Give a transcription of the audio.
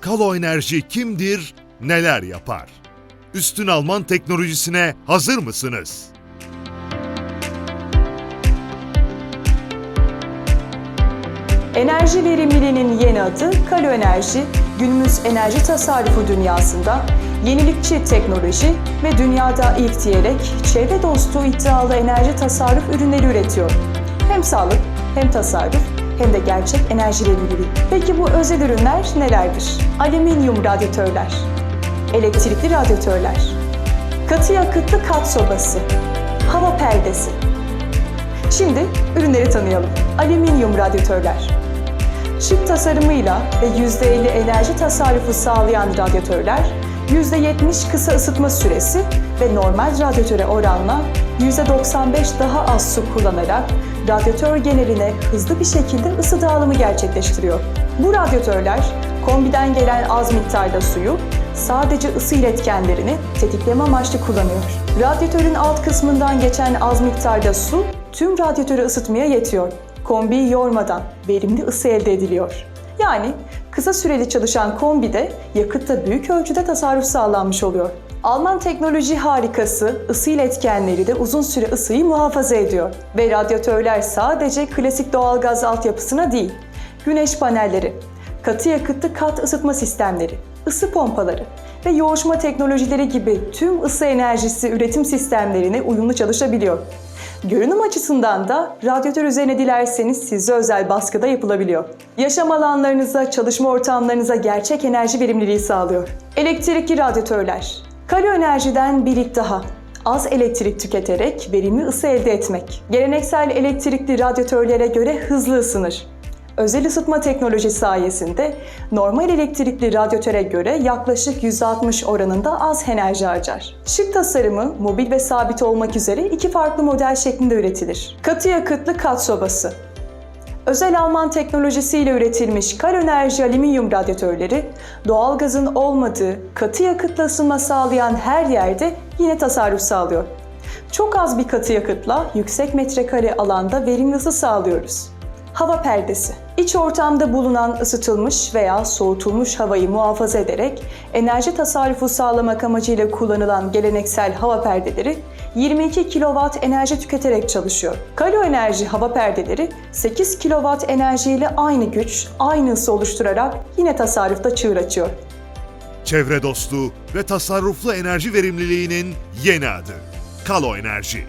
Kalo Enerji kimdir, neler yapar? Üstün Alman teknolojisine hazır mısınız? Enerji verimliliğinin yeni adı Kalo Enerji, günümüz enerji tasarrufu dünyasında yenilikçi teknoloji ve dünyada ilk diyerek çevre dostu iddialı enerji tasarruf ürünleri üretiyor. Hem sağlık, hem tasarruf, hem de gerçek enerji verimliliği. Peki bu özel ürünler nelerdir? Alüminyum radyatörler, elektrikli radyatörler, katı yakıtlı kat sobası, hava perdesi. Şimdi ürünleri tanıyalım. Alüminyum radyatörler. Şık tasarımıyla ve %50 enerji tasarrufu sağlayan radyatörler, %70 kısa ısıtma süresi ve normal radyatöre oranla %95 daha az su kullanarak radyatör geneline hızlı bir şekilde ısı dağılımı gerçekleştiriyor. Bu radyatörler kombiden gelen az miktarda suyu sadece ısı iletkenlerini tetikleme amaçlı kullanıyor. Radyatörün alt kısmından geçen az miktarda su tüm radyatörü ısıtmaya yetiyor. Kombiyi yormadan verimli ısı elde ediliyor. Yani kısa süreli çalışan kombide yakıtta büyük ölçüde tasarruf sağlanmış oluyor. Alman teknoloji harikası ısı iletkenleri de uzun süre ısıyı muhafaza ediyor. Ve radyatörler sadece klasik doğalgaz altyapısına değil, güneş panelleri, katı yakıtlı kat ısıtma sistemleri, ısı pompaları ve yoğuşma teknolojileri gibi tüm ısı enerjisi üretim sistemlerine uyumlu çalışabiliyor. Görünüm açısından da radyatör üzerine dilerseniz size özel baskıda yapılabiliyor. Yaşam alanlarınıza, çalışma ortamlarınıza gerçek enerji verimliliği sağlıyor. Elektrikli radyatörler. Kalo enerjiden bir daha. Az elektrik tüketerek verimli ısı elde etmek. Geleneksel elektrikli radyatörlere göre hızlı ısınır. Özel ısıtma teknolojisi sayesinde normal elektrikli radyatöre göre yaklaşık %60 oranında az enerji harcar. Şık tasarımı mobil ve sabit olmak üzere iki farklı model şeklinde üretilir. Katı yakıtlı kat sobası. Özel Alman teknolojisiyle üretilmiş Kar Enerji alüminyum radyatörleri, doğalgazın olmadığı, katı yakıtla ısınma sağlayan her yerde yine tasarruf sağlıyor. Çok az bir katı yakıtla yüksek metrekare alanda verimli ısı sağlıyoruz. Hava perdesi. İç ortamda bulunan ısıtılmış veya soğutulmuş havayı muhafaza ederek enerji tasarrufu sağlamak amacıyla kullanılan geleneksel hava perdeleri 22 kW enerji tüketerek çalışıyor. Kalo Enerji hava perdeleri 8 kW enerjiyle aynı güç, aynı ısı oluşturarak yine tasarrufta çığır açıyor. Çevre dostu ve tasarruflu enerji verimliliğinin yeni adı. Kalo Enerji.